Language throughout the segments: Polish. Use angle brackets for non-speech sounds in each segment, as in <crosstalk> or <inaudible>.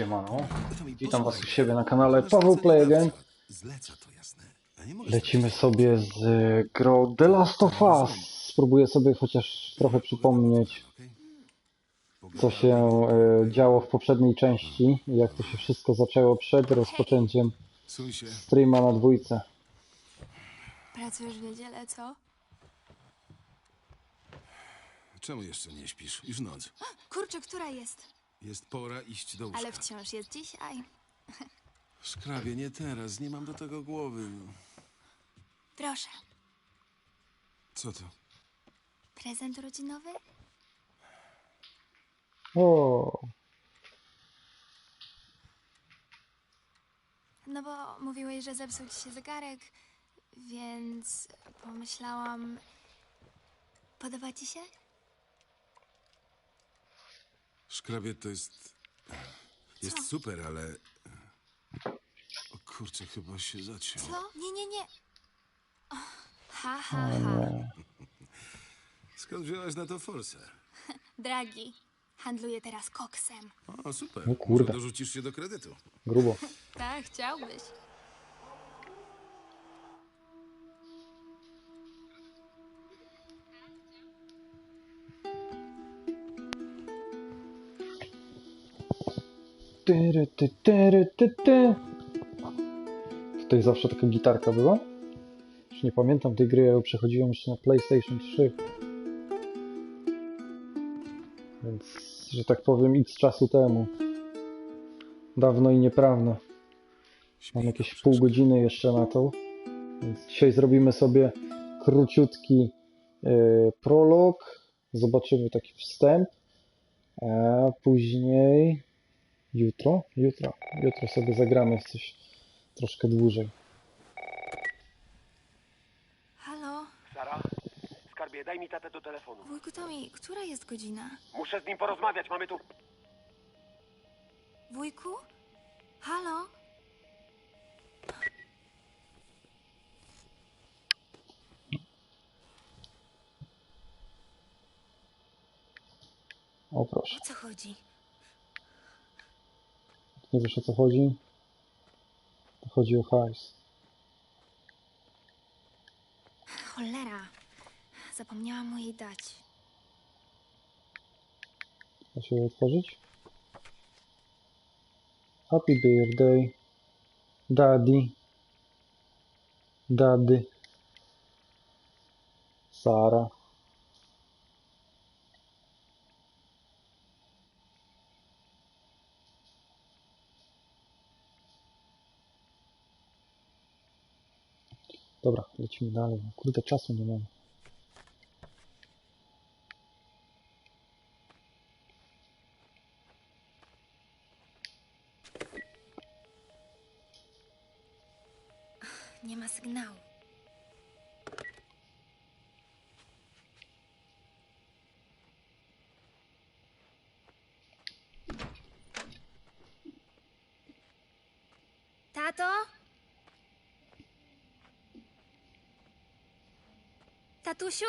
Siemano, witam was u siebie na kanale Paweł Play Again. Lecimy sobie z e, grą The Last of Us. Spróbuję sobie chociaż trochę przypomnieć, co się e, działo w poprzedniej części jak to się wszystko zaczęło przed rozpoczęciem streama na dwójce. Pracujesz w niedzielę, co? Czemu jeszcze nie śpisz? Już noc. Kurczę, która jest? Jest pora iść do łóżka. Ale wciąż jest dzisiaj. Szkrabie, nie teraz. Nie mam do tego głowy. Proszę, Co to? prezent urodzinowy? O, No bo mówiłeś, że zepsuł ci się zegarek, więc pomyślałam... Podoba ci się? Szkrabie to jest... Jest super, ale... O kurczę, chyba się zaciął. Co? Nie, nie, nie. O, Ha, ha, ha. nie. Skąd wziąłeś na to forsę? <laughs> Dragi, handluję teraz koksem. O, super. O kurde. Może dorzucisz się do kredytu. Grubo. <laughs> Tak, chciałbyś. Tyry, ty, tyry, ty, ty. Tutaj zawsze taka gitarka była? Już nie pamiętam tej gry, ja ją przechodziłem jeszcze na PlayStation 3. Więc, że tak powiem, x czasu temu. Dawno i nieprawno. Mam jakieś pół godziny jeszcze na to. Więc dzisiaj zrobimy sobie króciutki e, prolog. Zobaczymy taki wstęp. A później Jutro? Jutro. Jutro sobie zagramy w coś troszkę dłużej. Halo? Sara, skarbie, daj mi tatę do telefonu. Wujku Tomi, która jest godzina? Muszę z nim porozmawiać, mamy tu... Wujku? Halo? O proszę. O co chodzi? Nie wiesz o co chodzi? To chodzi o hajs. Cholera. Zapomniałam mu jej dać. Da się je otworzyć? Happy birthday. Daddy. Daddy. Sara. Dobra, lecimy dalej. Kurde, czasu nie mamy. Nie ma sygnału. Tato? Tatusiu?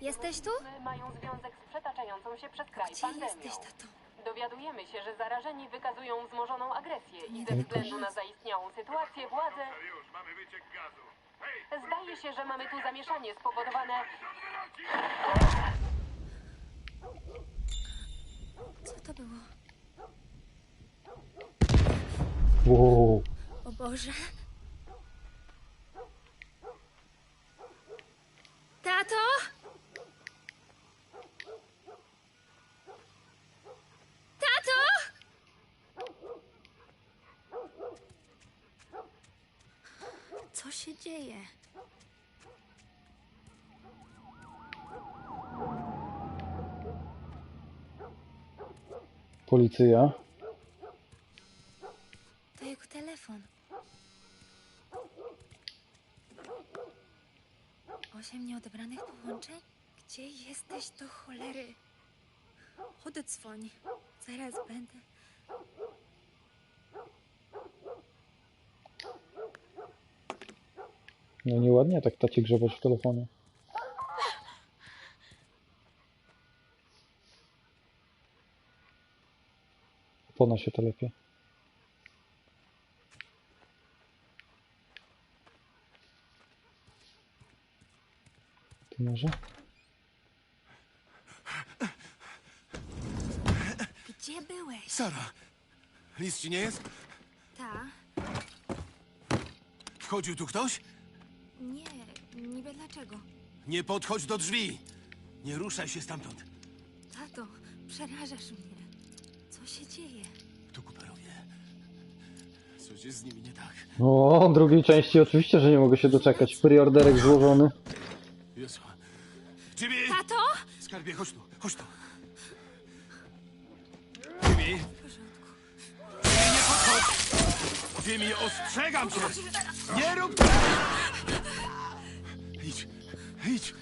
Jesteś tu? mają związek z przetaczającą się przez kraj Gdzie pandemią. jesteś, tato? Dowiadujemy się, że zarażeni wykazują wzmożoną agresję i ze względu na zaistniałą sytuację władze... Zdaje się, że mamy tu zamieszanie spowodowane... Co to było? Wow. O Boże. Tato? Tato? Co się dzieje? Policja. Osiem nieodebranych połączeń? Gdzie jesteś do cholery? Odedzwoń. Zaraz będę. No nieładnie tak tacie grzebać w telefonie. Pona się telepie. Ty może? Gdzie byłeś? Sara, nic ci nie jest? Ta? Wchodził tu ktoś? Nie, niby dlaczego. Nie podchodź do drzwi! Nie ruszaj się stamtąd. Tato, przerażasz mnie. Co się dzieje? To Cooperowie. Coś jest z nimi nie tak. O, drugiej części oczywiście, że nie mogę się doczekać. Preorderek złożony. Skarbie, chodź tu, chodź tu. Jimmy! Jimmy, nie podchodź! Jimmy, ostrzegam cię! Nie rób tego! Idź, idź!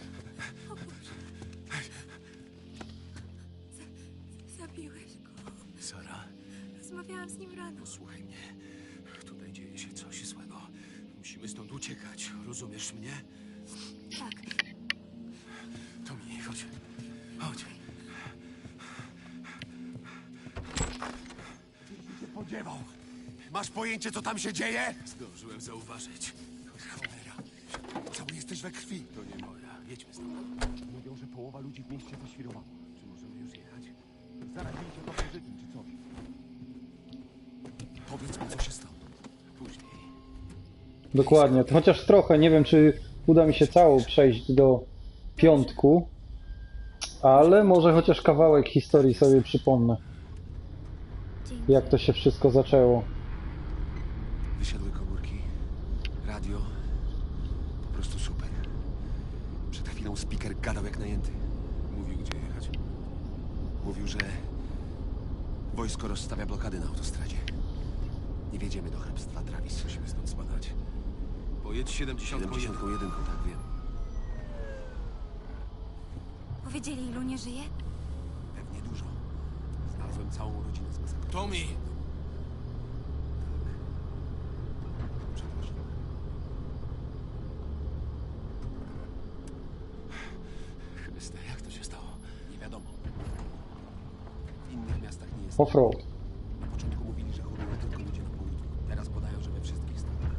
Zabiłeś go. Sara, Rozmawiałam z nim rano. posłuchaj mnie. Tutaj dzieje się coś złego. Musimy stąd uciekać, rozumiesz mnie? Masz pojęcie, co tam się dzieje? Zdążyłem zauważyć. Cholera. Cały jesteś we krwi. To nie moja. Jedźmy stąd. Mówią, że połowa ludzi w mieście zaświrowała. Czy możemy już jechać? Zarazili się to pożytym, czy coś. Powiedz mi, co się stało. Później. Dokładnie. To Chociaż trochę, nie wiem czy uda mi się całą przejść do piątku, ale może chociaż kawałek historii sobie przypomnę, jak to się wszystko zaczęło. Gadał jak najęty. Mówił, gdzie jechać. Mówił, że wojsko rozstawia blokady na autostradzie. Nie wjedziemy do hrabstwa Travis. Musimy stąd spadać. Pojedź 71. 71, tak wiem. Powiedzieli, ilu nie żyje? Pewnie dużo. Znalazłem całą rodzinę zmasakrowaną. Tommy! Przepraszam. Chryste, jak to się stało? Nie wiadomo. W innych miastach nie jest. Offroad. Na początku mówili, że tylko ludzie na południu. Teraz podają, że we wszystkich stanach.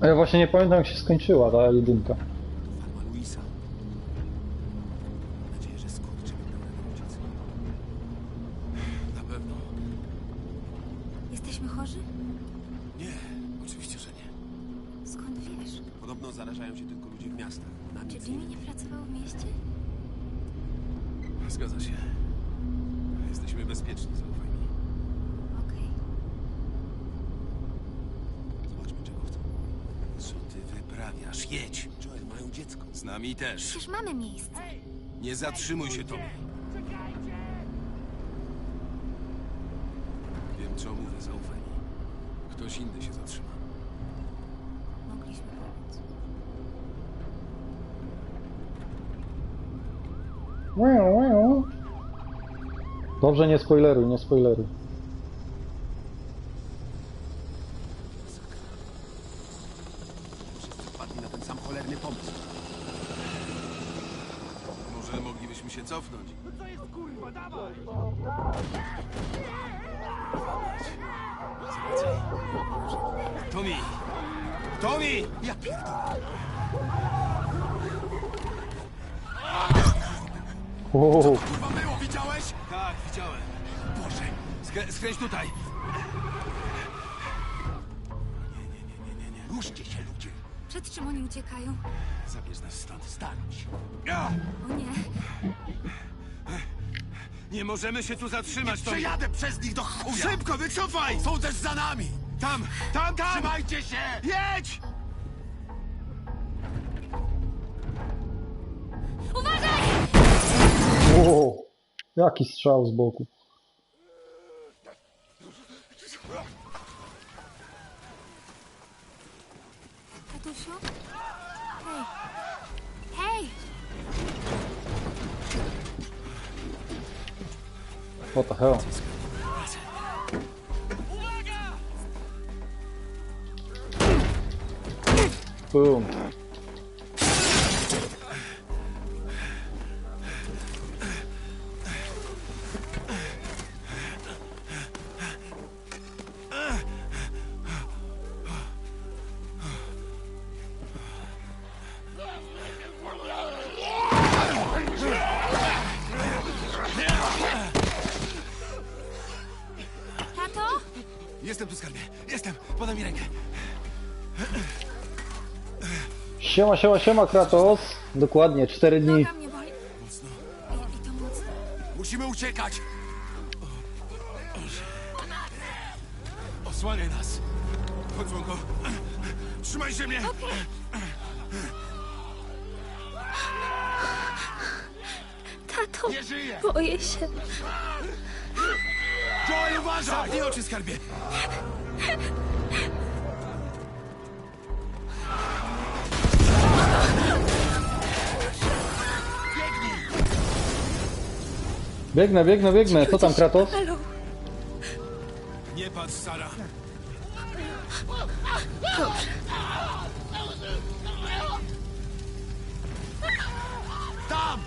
A ja właśnie nie pamiętam jak się skończyła ta jedynka. To farma Luisa. Mam nadzieję, że skurczy będą uciec. Na pewno. Jesteśmy chorzy? Nie, oczywiście, że nie. Skąd wiesz? Podobno zarażają się tylko ludzie w miastach. Na Czy nic Jimmy nie pracował w mieście? Zgadza się. Jesteśmy bezpieczni, zaufaj mi. Okej. Zobaczmy, czego chcą. Co ty wyprawiasz? Jedź! Joel, mają dziecko. Z nami też. Przecież mamy miejsce. Nie zatrzymuj się, Tommy. Wiem, co mówię, zaufaj mi. Ktoś inny się zatrzyma. Mogliśmy pomóc. Dobrze, nie spoileruj, nie spoileruj. Tommy! Tommy! Ja pierdolę. Wow. Kurwa było, widziałeś? Tak, widziałem. Boże. Skrę skręć tutaj. Ruszcie się, ludzie. Przed czym oni uciekają? Zabierz nas stąd. Się. Ja! O nie, Nie możemy się tu zatrzymać, Tommy! Przejadę przez nich do chuja. Szybko, wycofaj! Są też za nami. Tam, tam, tam! Trzymajcie się. Jedź! Wow. Jaki strzał z boku. tatusiu? Hej! Hej! What the hell? Tato? Jestem tu, skarbie. Jestem. Podaj mi rękę. Siema, siema, siema, Kratos. Dokładnie, 4 dni. Musimy uciekać! Osłaniaj nas! Chodź, Łąko. Trzymaj się mnie! Tato, Nie żyję! boję się. Joel, uważaj! Zamknij oczy, skarbie! Biegnę, biegnę, biegnę. Co tam, Kratos? Halo, Nie patrz, Sara! dobrze. Tam!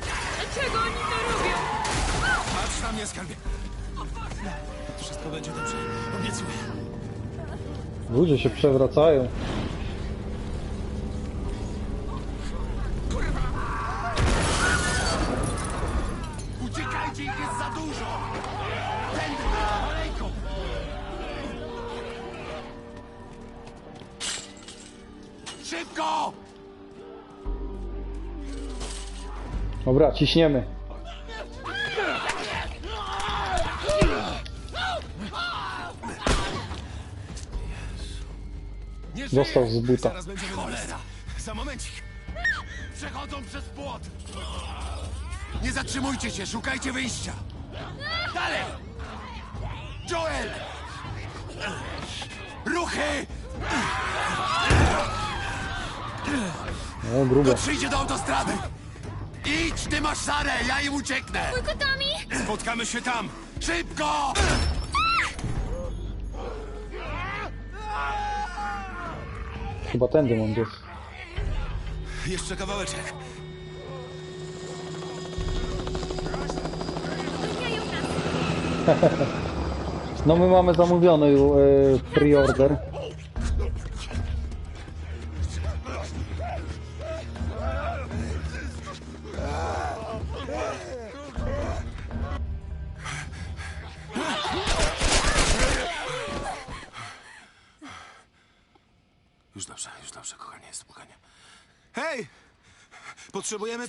Dlaczego oni to robią? Patrz na mnie, skarbie! Wszystko będzie dobrze. Obiecuję. Ludzie się przewracają. Dobra, ciśniemy. Żyje. z buta. Cholera! Za momencik! Przechodzą przez płot! Nie zatrzymujcie się, szukajcie wyjścia! Dalej! Joel! Ruchy! No, grubo. Przyjdzie do autostrady! Idź, ty masz Sarę, ja im ucieknę! Spotkamy się tam! Szybko! Chyba tędy mam biec. Jeszcze kawałeczek. No my mamy zamówiony e, pre-order.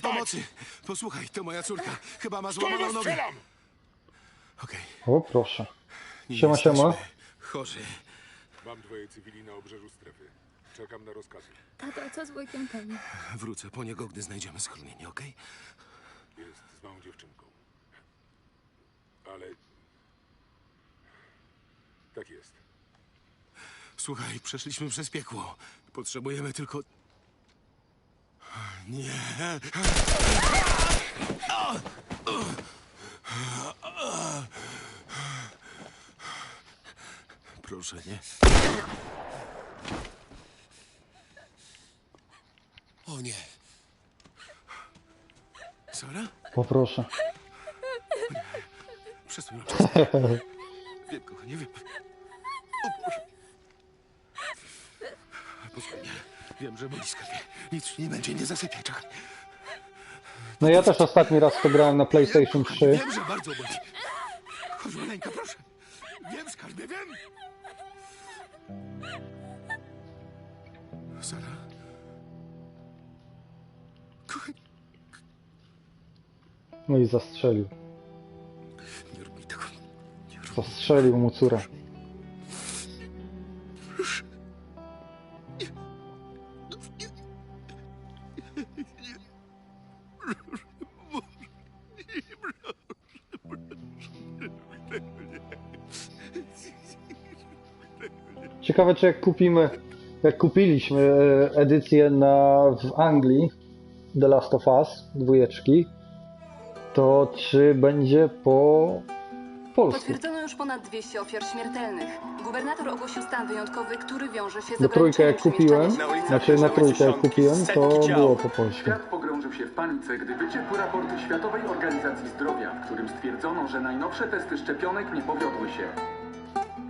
Potrzebujemy pomocy. Posłuchaj, to moja córka. Chyba ma złamaną nogę. Okej. O, proszę. nie Siema, siema. Chorzy. Mam dwoje cywili na obrzeżu strefy. Czekam na rozkazy. Tato, co z wujkiem Temi? Wrócę po niego, gdy znajdziemy schronienie, okej? Jest z małą dziewczynką. Ale... Tak jest. Słuchaj, przeszliśmy przez piekło. Potrzebujemy tylko... Nie. Proszę, nie. O nie. Sara? Poproszę. Przesuń oczy. Wiem, kochanie, wiem. O Boże. Posłuchaj mnie. Wiem, że boli skarbie. Nic ci nie będzie, nie zasypiaj, czekaj. No ja też ostatni raz to grałem na PlayStation 3. Wiem, że bardzo boli. Chodź, maleńka, proszę. Wiem, skarbie, wiem. Sara? Kochanie, No i zastrzelił. nie rób mi tego. Nie rób. Zastrzelił mu córę. Ciekawe, czy jak kupimy, jak kupiliśmy e, edycję na, w Anglii The Last of Us, dwójeczki, to czy będzie po polsku. Potwierdzono już ponad 200 ofiar śmiertelnych. Gubernator ogłosił stan wyjątkowy, który wiąże się z Bo trójkę jak kupiłem, znaczy na trójkę jak kupiłem, to było po polsku. Świat pogrążył się w panice, gdy wyciekły raporty Światowej Organizacji Zdrowia, w którym stwierdzono, że najnowsze testy szczepionek nie powiodły się.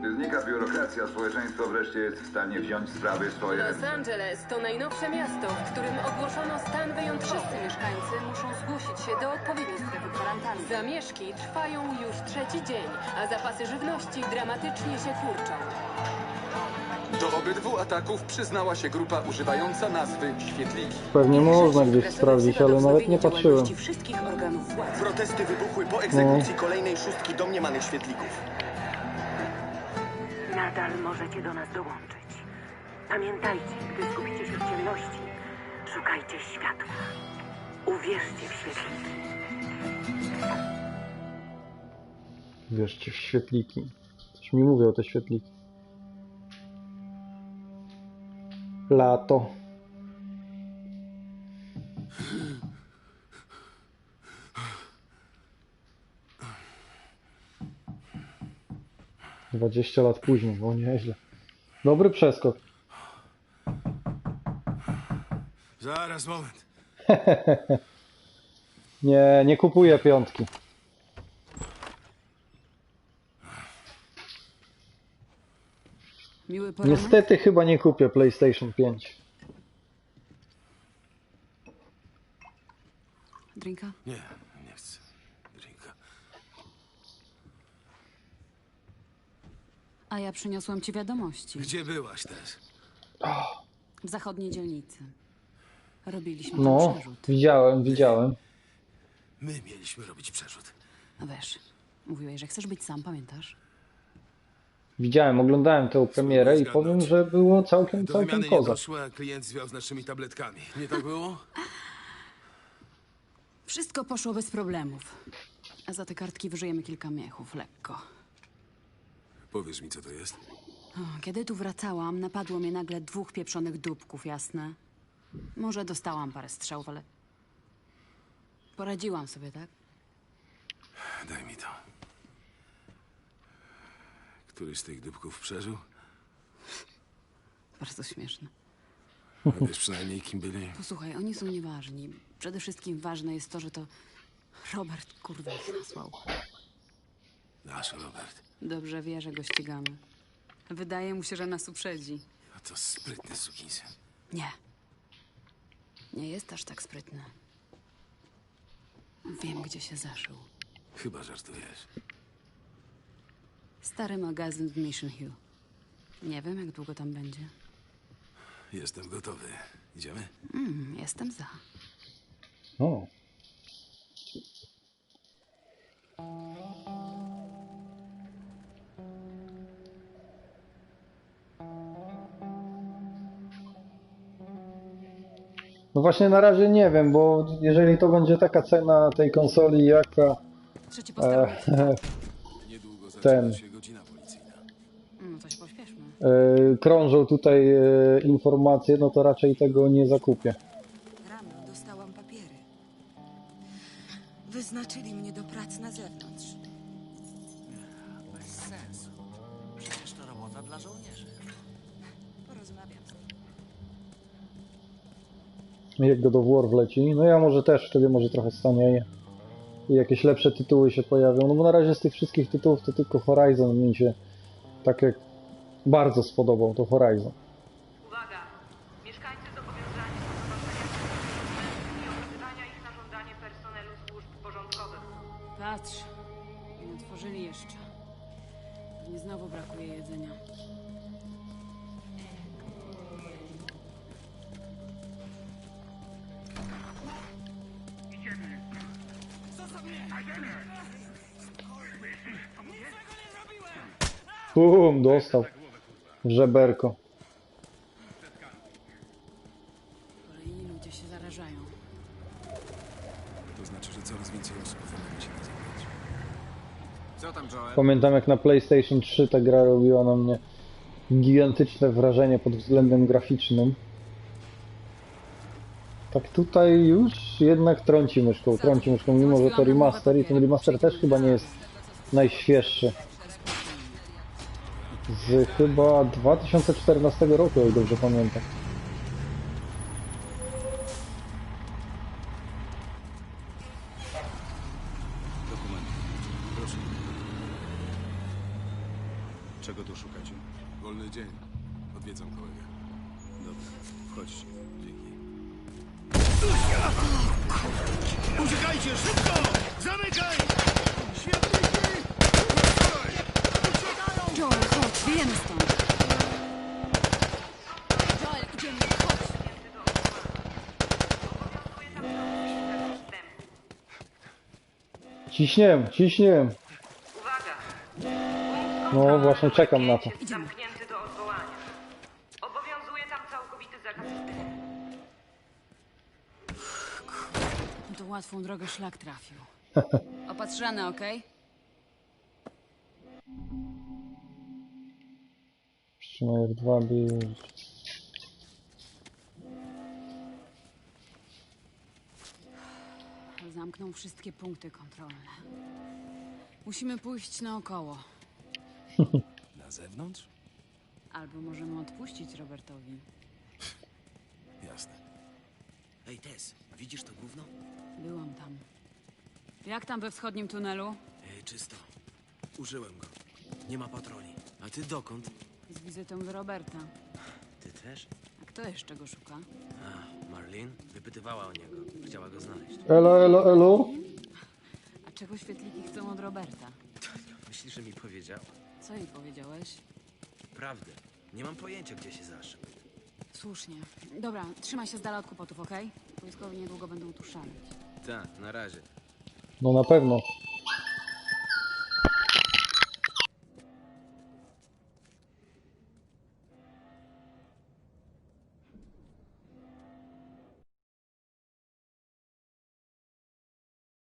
Gdy znika biurokracja, społeczeństwo wreszcie jest w stanie wziąć sprawy w swoje Los ręce. Angeles to najnowsze miasto, w którym ogłoszono stan wyjątkowy. Wszyscy mieszkańcy muszą zgłosić się do odpowiedniej strefy kwarantanny. Zamieszki trwają już trzeci dzień, a zapasy żywności dramatycznie się kurczą. Do obydwu ataków przyznała się grupa używająca nazwy Świetliki. Pewnie można gdzieś sprawdzić, ale nawet nie patrzyłem. działalności wszystkich organów władzy. Protesty wybuchły po No. egzekucji kolejnej szóstki domniemanych świetlików. Nadal możecie do nas dołączyć. Pamiętajcie, gdy zgubicie się w ciemności, szukajcie światła. Uwierzcie w świetliki. Wierzcie w świetliki. Coś mi mówią te świetliki. Lato. Dwadzieścia lat później, o nieźle. Dobry przeskok. Zaraz, moment. <laughs> Nie, nie kupuję piątki. Niestety chyba nie kupię PlayStation 5. Drinka? Nie, nie chcę. A ja przyniosłam ci wiadomości. Gdzie byłaś też? W zachodniej dzielnicy. Robiliśmy No, tam przerzut. widziałem, widziałem. My mieliśmy robić przerzut. No wiesz, mówiłeś, że chcesz być sam, pamiętasz? Widziałem, oglądałem tę premierę i powiem, że było całkiem, Do całkiem wymiany nie kozak. doszło, a klient zwiał z naszymi tabletkami. Nie tak było? Wszystko poszło bez problemów. A za te kartki wyżyjemy kilka miechów, lekko. Powiesz mi, co to jest? O, kiedy tu wracałam, napadło mnie nagle dwóch pieprzonych dupków, jasne? Może dostałam parę strzałów, ale... Poradziłam sobie, tak? Daj mi to. Któryś z tych dupków przeżył? Bardzo śmieszne. A wiesz przynajmniej, kim byli? Posłuchaj, oni są nieważni. Przede wszystkim ważne jest to, że to Robert kurwa ich nasłał. Nasz Robert. Dobrze wie, że go ścigamy. Wydaje mu się, że nas uprzedzi. A to sprytny sukinsyn. Nie. Nie jest aż tak sprytny. Wiem, gdzie się zaszył. Chyba żartujesz. Stary magazyn w Mission Hill. Nie wiem, jak długo tam będzie. Jestem gotowy. Idziemy? Mm, jestem za. O. No właśnie na razie nie wiem, bo jeżeli to będzie taka cena tej konsoli jaka Trzeci e, <laughs> Ten. pośpieszmy. e, krążą tutaj e, informacje, no to raczej tego nie zakupię. Rano dostałam papiery. Wyznaczyli mnie do pracy na zewnątrz. Bez sensu. Jak God of War wleci, no ja może też wtedy może trochę stanieje. I jakieś lepsze tytuły się pojawią. No bo na razie z tych wszystkich tytułów to tylko Horizon mi się tak jak bardzo spodobał, to Horizon. Bum, dostał. w Żeberko. Kolejni ludzie się zarażają. To znaczy, że coraz więcej osób powinno się na zewnątrz. Co tam, Joel? Pamiętam jak na PlayStation 3 ta gra robiła na mnie gigantyczne wrażenie pod względem graficznym. Tak tutaj już jednak trąci myszką, trąci myszką, mimo że to remaster i ten remaster też chyba nie jest najświeższy. Z chyba 2014 roku, jak dobrze pamiętam. Dokumenty. Proszę. Czego tu szukacie? Wolny dzień. Odwiedzam kolegę. Dobra, wchodźcie. Dzięki. Uciekajcie, szybko! Zamykaj! Świetniki! Joel, chodź, wiemy stąd. Joel, idziemy, chodź. Ciśniem, ciśniem. No właśnie czekam na to. Zamknięty do odwołania. Obowiązuje tam całkowity zakaz No to łatwą drogę szlak trafił. <laughs> Opatrzane, okej? Przytrzymaj F2, by... Zamknął wszystkie punkty kontrolne. Musimy pójść naokoło. <laughs> Na zewnątrz? Albo możemy odpuścić Robertowi. Jasne. Ej, Tess, widzisz to gówno? Byłam tam. Jak tam we wschodnim tunelu? Ej, czysto. Użyłem go. Nie ma patroni. A ty dokąd? Z wizytą do Roberta. Ty też? A kto jeszcze go szuka? A, Marlin wypytywała o niego. Chciała go znaleźć. Elo, elo, elo. A czego świetliki chcą od Roberta? <laughs> Myślisz, że mi powiedział? Co jej powiedziałeś? Prawdę. Nie mam pojęcia, gdzie się zaszył. Słusznie. Dobra, trzymaj się z dala od kłopotów, okej? Wojskowi niedługo będą tu szaleć. Tak, na razie. No na pewno.